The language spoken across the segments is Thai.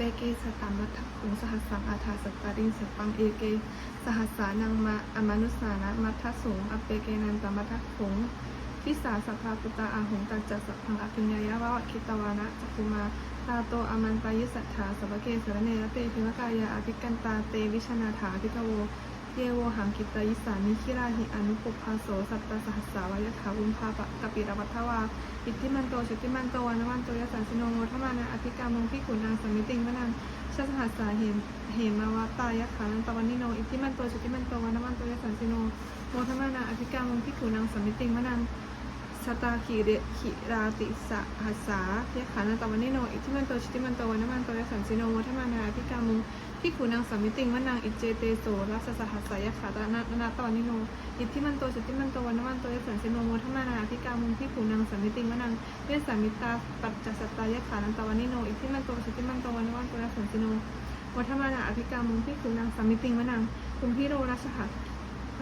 เปเกสตัมมัทธุงสหัสสังอาทาสตตารินสปังเอเก สหัสสานังมาอมานุสานะมัททสุงอเปเกนันตมัทธุงทิสาสัพพาปุตตาอาหงตัจจสัพพังอภิญญายะวะคิตวานะจักุมาตาโตอมันตายุสัทธาสัพพเกสรเนรเตพิมกายาอภิกันตาเตวิชนาถาภิกโว เยโวหังกิตายิสานิคิราหิอนุปุพพาโสสัตตสหัสสาวายขาวุมภาปะกปิรวัทวาอิทธิมันโตชุติมันโตวานวันโตยสันสิโนโมทมานาอภิกามงพิขุนางสมิติงวนังชาสหัสสาเหมเหมาวตายขานันตวันนิโนอิทธิมันโตชุติมันโตวานวันโตยสันสิโนโมทมานาอภิกามงพิขุนางสมิติงวนัง สตาขีเรขิราติสะหัสสายะขานันตวันนิโน อิทธิมันโตชิติมันโตวันนมันโตยสันสิโนโมทมานาพิกามุงพิขุนางสมิติงวนางอิเจเตโสรัสสหัสสายะขาตานานาตวันนิโน อิทธิมันโตชิติมันโตวันนมันโตยสันสิโนโมทมานาพิกามุงพิขุนางสมิติงวนางเวสามิตาปัจจสตายะขานันตวันนิโน อิทธิมันโตชิติมันโตวันนมันโตยสันสิโนโมทมานาอภิกามุงพิขุนางสมิติงวนางคุมพิโรราชหัส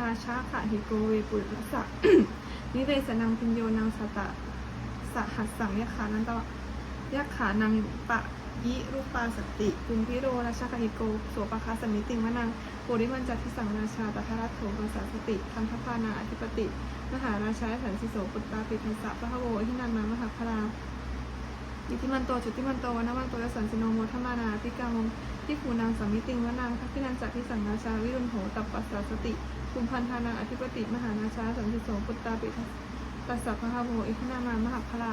ราชาขะหิโกเวปุรสะ นิเวสนังพิญโยนังสตะสหัสสังยะขานันตะยะขานังปะยิรูปาสติกุมพิโรราชกิโกโสปะคาสมิติงวนังโปริมันจัตทิสังราชาตถารัตโถภาษาสติคันทพานาอธิปติ มหาราชาสันสิโสปุตตาปิทัสสะพระโวอิทินมามหาพลาอิทิมันโตจุติมันโตวนนวันโตยสันสิโนโมทมานาพิกามงทิภูนางสามิติงวนางทักพินันจัตทิสังราชาวิรุณโหตัปปัสสาสติ คุมพันธานาอธิปติมหานาชาสันติโสปุตตาปิทัสตัสสะพะหะโวอิทนามามหาพลา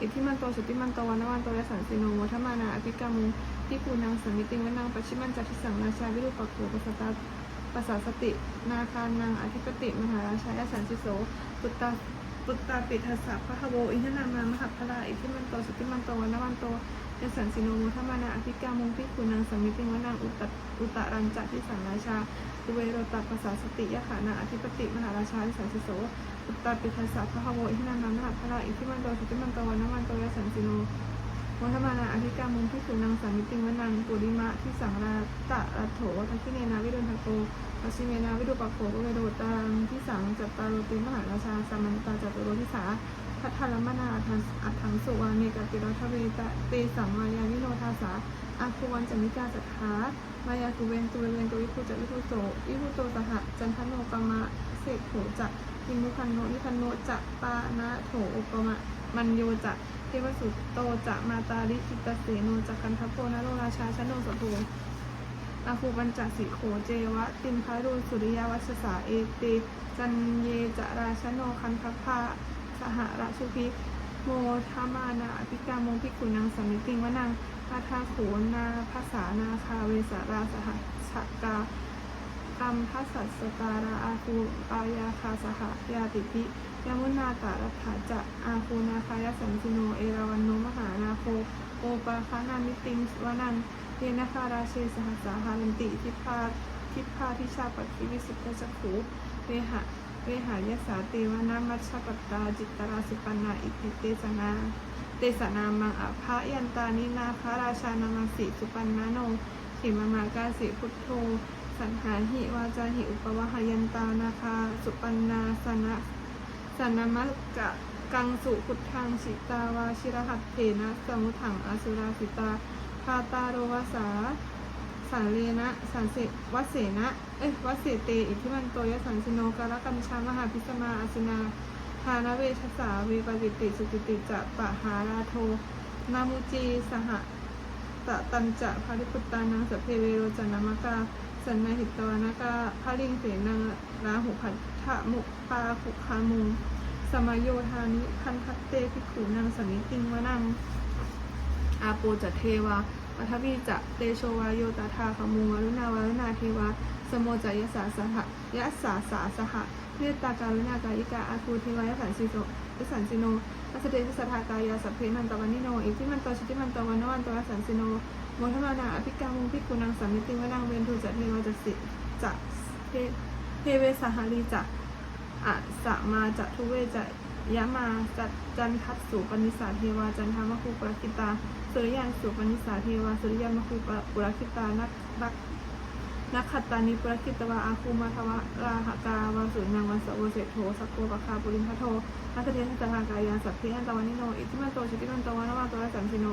อิทธิมันโตสุติมันโตวันวันโตยสันสิโนโมทมานาอภิกามุที่ปูนางสมิติงวนางปชิมันจัตทิสังราชาวิรุปักโขปัสสตาปัสสสติ นาคานางอธิปติมหาราชายสันติโสปุตตาปุตตาปิทัสสะพะหะโวอิทนามามหาพลาอิทธิมันโตสุติมันโตวันนวันโต ยสันสิโนโมทมานาอภิกามุที่ปูนางสมิติวนางอุตตอุตรัญจัติสังราชาตุเวโรตัปภาษาสติยะขานาอธิปติมหาราชาวิสันสิโสอุตตาปิทัสสะพระหโวอิทินามามหาพระอิทิมันโตสุติมันโตวันนวันโตยสันสิโนวัฒมานาอธิกามุงที่สุนังสมิติวนังปุริมะที่สังราตะรัตโถทักขิเนนาวิรุณทโกปชิเมนาวิรุปักโขกเวโรตังที่สังจัตตาโรติมหาราชาสามันตาจัตตุโรทิสา พัทธรมนาทันอัฏฐังสุวาเนกติรัทเวตะเตสัมมายาวิโนทาสาอาคุวันจมิกาจัตถามายาตุเวนตุเวนตุวิภูจัวิภูโสวิภูโตสหจันทโนกามะเสกโขจักกิมุคันโนนิคันโนจักปานะโถอุปมะมันโยจักเทวสุตโตจะมาตาลิกิตเสโนจักกันทัพโพนโรราชาชโนสโตอาคูปัญจสิโขเจวะติมพารุสุริยวัชสาเอเตจันเยจราชโนคันทัพพา สหราชุพิโมทามานาอภิกามงพิกุณังสามิติงวนังพาทาโขนาภาษานาคาเวสาราสหชกากรรมพัสสัสตาราอาคูปายาคาสหยาติพิยมุนาตารัฐาจะอาคูนาคายสันติโนเอราวันโนมหานาโคโอปาคานามิติงวนังเยนาคาราเชสหัสสาหารันติทิพาทิพาทิชาปัคิวิสุทธจักขูเวหะ เวหายสาเตวนามัชฌปตตาจิตตราสุปันนาอิติเตสนาเตสนามังอภะยันตานินาคาราชานามังสิสุปันนาโนขิมามากาสิพุทโธสันหาหิวาจาหิอุปวหายันตานาคาสุปันนาสนะสันนามักะกังสุพุทธังสิตาวาชิรหัตเถนะสมุถังอสุราสิตาพาตาโรวาสา สันเลนะสันเสวัเสนะ เอ้ยวัเสเต อิทธิมันโตยสันสิโนกาลกัญชามหาพิสมาอาสนาทานเวชสาเวปจิติสุติติจะปะหาราโท นามุจีสหตะตันจะภาริปุตตานังสเพเวโรจนามกาสันนาหิตวานากาภาลิงเสนังราหุพัทธะมุปาขุคามุงสมโยธานิคันทัตเตภิกขุนางสมิติงวนังอาโปจะเทวา ปัทวีจะเตโชวาโยตถาขมูวารุณาวารุณาเทวาสโมจยสาสหะยะสาสาสหะเมตตาการุณากายิกาอาคูเทวายสันสิโนยสันสิโนอัสเดชสัทธากายาสัพเพมันตวันนิโนอิทิมันโตชิติมันโตวันนวันโตยสันสิโนโมทมานาอภิกามุงพิกุนังสัมมิติวนังเวนทุจะเทวจะสิจะเทเวสหารีจะอะสะมาจะทุเวจะ ยะมาจัดจันทัตสุปนิสาเทวาจันทามคูปรกิตาสุริยันสุปนิสาเทวาสุริยันมคูปุรคิตานักรักนักขัตตานิปุรคิตวาอาคูมาทวะราหกาวาสุนังวันสวเสโทสักโกปะคาปุรินพโทนักเทศตถากายาสัพเพอันตวันนิโนอิทิมันโตชิติมันโตวานวาโตระสันชิโน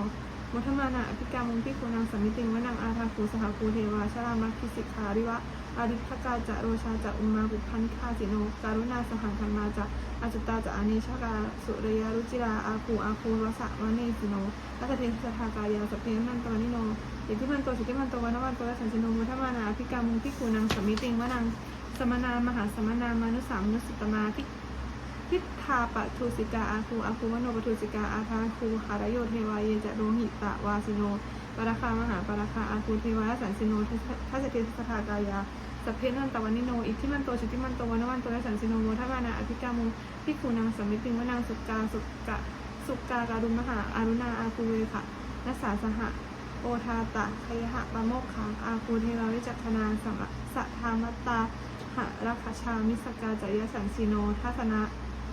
มมุทมานาอภิกามุงพิคูนังสมมิติงวนังอาทาคูสหคูเทวาชรามัคคิสิกขาริวะอาริภกาจะโรชาจะอุมาบุพันคาสิโนการุณาสหังคันมาจะอาจตาจะอานิชกาสุริยรุจิราอาคูอาคูวสะวะเนสิโนทัตเทสทากายาสพเพมันตวานิโนอิทิมันโตสิทิมันโตวันวันโตละสันสิโนมุทมานาอภิกามุงพิคูนังสมมิติงวนังสมนามหาสมนามานุสามนุสตมาพิพิ ทาปทุสิกาอาคูอาคูวโนปทุสิกาอาคาคูหารโยเทวายเยจะโรหิตะวาสิโนปราคามหาปราคาอาคูเทวายสันสิโนทัสเทสทากายาสัพเพนันตวันนิโนอิทิมันโตชิติมันโตวันวันโตและสันสิโนโมทมานาอภิกามุพิคูนางสมมิติงวนางสุกาสุกะสุกาการุมหาอารุณาอาคูเวค่ะนัสสาสหะโอทาตะคยหะปะโมกขังอาคูเทวาวิจักนาสัมสัทธามัตตาหะรัคชามิสกาจายสันสิโนทัสนะ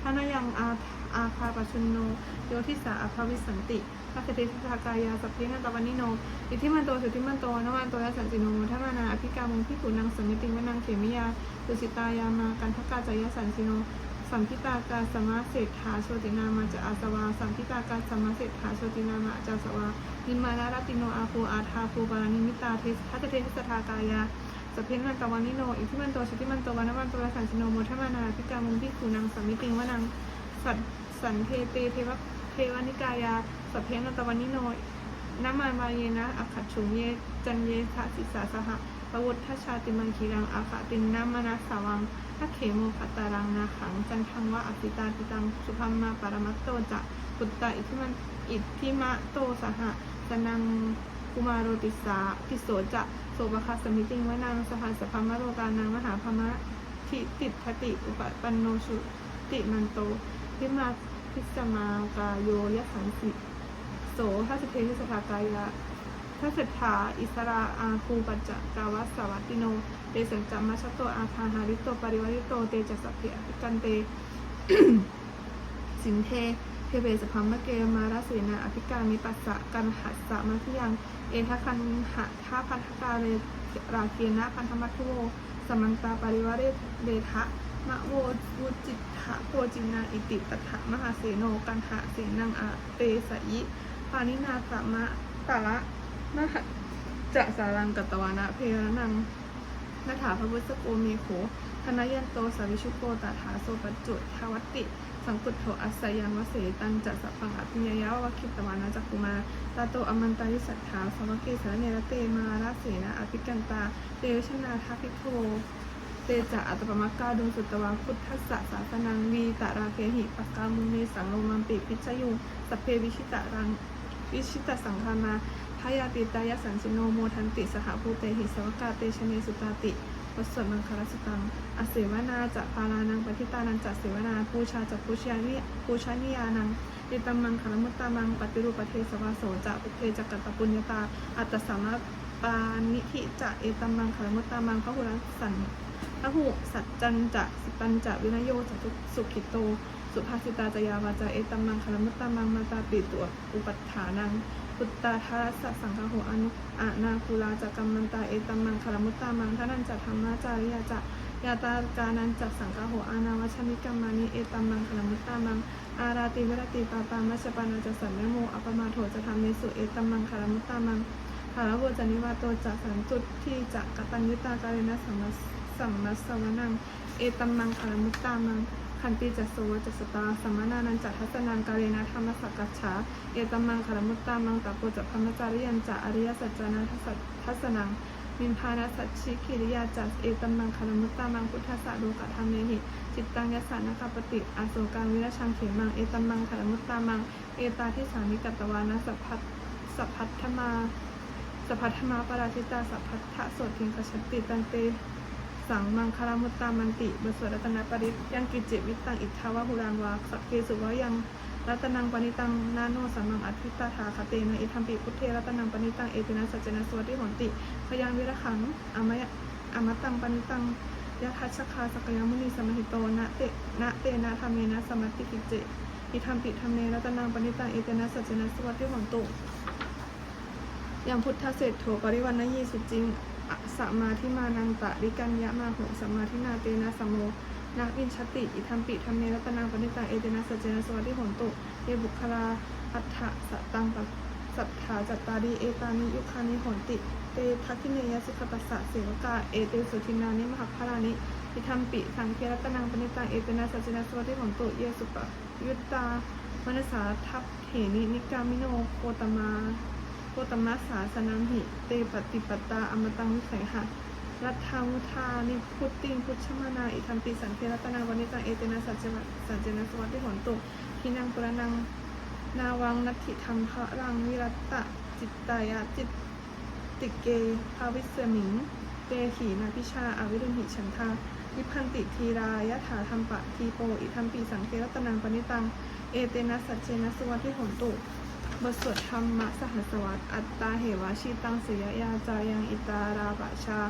ทานายังอาอาคาปชุนโนโยทิสาอาภาวิสันติทัสเทสทากายาสัพเพนันตวันนิโน อิทิมันโตสุทิมันโตนวันโตยสันติโนทัมานาอภิกามุงพิขุนังสมิติวนังเขมิยาดุสิตายามากันทกาจายสันติโน สัมพิตากาสมาเศรษฐาโชตินามาจะอาสวา สัมพิตากาสมาเศรษฐาโชตินามาจอาสวานิมมานาราติโนอาภูอาทาภูบาลานิมิตาเทสทัตเทสทากายา สพเพนันตวันนิโน อิทธิมันโตชิติมันโตวันวันโตยะสันติโนโมทมานาอภิกามุงพิขุนังสมิติวนังสัตสันเทเตเทวะเทวนิกายาสัพเพนตวันนิโนนามามาเยนะอัคขชุงเยจันเยทะสิสาสหะปวุฒชาติมังคีรังอาคาตินนามานาสาวังทัเขโมขัตารังนาขัง จันทังวะอภิตาติตังสุพัมมาปรมัตโตจะปุตตะอิทิมันอิทธิมะโตสหะสนังกุมารโรติสาติโสจะ โสภคสมิติงวนังสหัสพมโรกานังมหาพมะทิติทติอุปปันโนชุติมันโตพิมาพิสมากาโยยสังสิโสทัสเทหิสภากายะทัสถาอิสราอาคูปัจจกาวัสสวัตติโนเตสังจัมมัชโตอาคาหาริโตปริวาริโตเตจัสสพเพอภิกันเต สินเท เทเบสพัมมะเกมาราเสนาอภิการมิปัสสะกันหัสสะมาทิยัง เอทะคันหะท่าพันธกาเรราเกนะพันธมัทโวสมันตาปริวาเรเดทะมะโววุจิตะโพจินาอิติตถะมหาเสโนกันหะเสนังอาเตสยิปานินาสามะตะละมหะจะสารังกัตวานะเพรนังนาถาพระพุทธโกเมโขธนยันโตสาวิชุโกตถาโสปจจุทวัตติ สังกุตโถอัสสยังวเสตันจะสัพพังอภิญญาวะคิตวานาจักคุมาตาโตอมันตาริสัทธาสวะเกสรเนรเตมาราเสนาอภิกันตาเตชนาทัพิโทเตจะอัตปมักกาดุสุตวาพุทธัสสะสาสนังวีตาราเคหิปกามุนีสังโลมัมปิพิชยุงสเพวิชิตารังวิชิตสังฆามาพยาติตายสันสิโนโมทันติสหภูเตหิสวกาเตชเนสุตาติ วสวดมังคารสตังอเสวนาจะปาลานังปฏิตานังจะเสวนาปูชาจะปูชานิปูชานิยานังเอตัมมังคารมุตตามังปฏิรูปเทสวาโสจะปุเพจะกัตตปุญญาตา อัตสามะปานิธิจะเอตัมมังคารมุตตามังพหุรัสสันพระหุสัจจันจะสิปัญจะวินโยจตุสุขิโต สุภาสิตาจยาวาจาเอตัมมังคารมุตตามังมาตาปิตัวอุปัฏฐานัง ปุตตาทารัสสะสังฆโหอนุอานาคูลาจักกัมมันตาเอตัมมังคารมุตตามังทานันจะธรรมาจาริยาจะยาตากานันจักสังฆโหอานาวชมิกัมมานิเอตัมมังคารมุตตามังอาราติวรติปาปามัชปานาจะสัมยโมอัปมาโถจะทำเมสุเอตัมมังคารมุตตามังภาระโหจนิวาโตจะสันจุดที่จะกตัญญุตาการณสัมมัสสัมมัสสวนังเอตัมมังคารมุตตามัง คันติจัสวจัสสตาสัมมานานันจัทัสนังกาเรนะธรรมสักกัจฉาเอตมังคารมุตตามังตะโปจัพมจาริยันจะอริยสัจจานัทัสสะทัสนังมินพานาสัจชิกิริยาจัสเอตมังคารมุตตามังพุทธสสะโลกธรรมเมหิจิตตังยสานกปฏิอาโศกังวิรชังเขมังเอตมังคารมุตตามังเอตาทิสานิกัตตวานะสัพพัทสัพพัทธมาสัพพัทธมาปราชิตาสัพพัทธโสทิงกชติตันเต สังมังคารมุตตามันติบสวดรัตนปริตยังกิจิวิตตังอิทธาวะหุรานวาสักเคสุวะยังรัตนังปณิตังนาโนสัมมังอธิตาถาคเตนะอิทัมปิพุทเทรัตนังปณิตังเอตินะสัจจนะสวัสดิหนติพยังวิรขังอมยะอมตังปณิตังยะทัชคาสกยมุนีสมหิโตนะเตนะเตนะธรรมเมนะสมัติกิจเจอิทัมปิธรรมเมรัตนังปณิตังเอตินะสัจจนะสวัสดิหนตุยังพุทธเศรษโถปริวันนยีสุจริง สัมมาทิมานังตะริกัญญะมาโหสัมมาทินาเตนะสัมโมนาวินชติ อิทัมปิธรรมเนรัตนังปณิตาเอเตนะสัจเจนะสวัสดิโหนตุเยบุคลาอัฏฐะสตังปัสัทธาจัตตารีเอตานิยุคานิโหนติ เตทักขิเนยสุขตัสสะเสวกาเอเตสุทินานิมหาภารานิอิทัมปิสังเครัตนังปณิตังเอเตนะสัจจินาสวัสดิของตุเยสุปยุตตามนสาทัพเหนินิกามิโนโคตมา ตมัสสาสนังหิ เตปฏิปตาอมตังวิสัยหะรัฐามุทานิพุตติงพุทธมนาอิทัมปิสังเครัตนังวนิตังเอเตนะสัจจิสัจจินาสวัสดิของตุทินังปุระนังนาวังนัตถิธรรมพระรังวิรัตตะจิตตายะจิตติเกภาวิสมิงเตขีนาพิชาอาวิรุณหิฉันทาวิพันติทีรายะถาธรรมปะทีโปอิทัมปีสังเครัตนังปณิตัง เอเตนะสัจเจนะสวัสดิหนตุ บทสวดธรรมะสหัสวัตอัตตาเหวาชีตังสยยาจายังอิตาราปะชา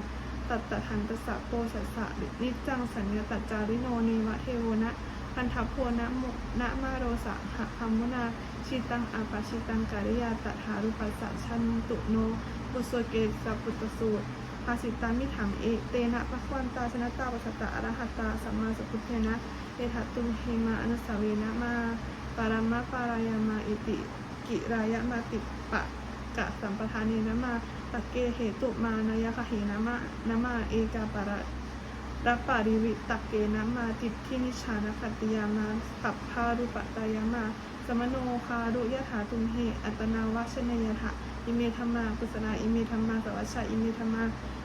ตัตตะทันตสะโปสัสสะนิจจังสัญญาตจาริโนเนวะเทโวนะพันธโพนะโมนะมาโรสะหะพัมมุนาชิตังอาปาชิตังการิยาตถารุปัสสะชันตุโนบุโสเกสัพพุตสูตรภาสิตามิถังเอเตนะปะควันตาชนะตาปัสตะอรหัตตาสัมมาสัพพุทเทนะเอถัตตุมเฮมาอนุสาเวนะมาปารามะปารายามาอิติ กิรายะมาติปะกะสัมปทานีนะมาตะเกเหตุมานายคเหนะมะนะมาเอกาปะระรับปาริวิตักเกนะมาจิตที่นิชานขัติยามาสัพพารุปตายามา สมโนคารุยะถาตุมเหอัตนาวชเนยถะอิเมธรรมากุศลาอิเมธรรมาสวัชชาอิเมธรรมา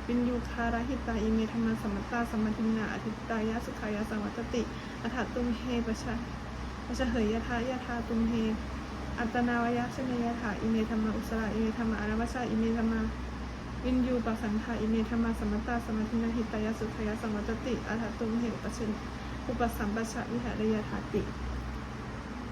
วินยูคาราหิตาอิเมธรรมาสมตตาสมทินาอธิตายะสุขายะสังวัตติอัฏฐตุมเหปชะปชะเหยยะถายะธาตุมเห อัตนาวยชเนยถาอิเมธรรมอุสระอิเมธรรมอารวชาอิเมธรรมาวินยูปสันทาอิเมธรรมสมตตาสมาธินาหิตายสุขายาสมัตติอัตตุมเหตุปชนอุปสัมปชะวิหารยาถาติ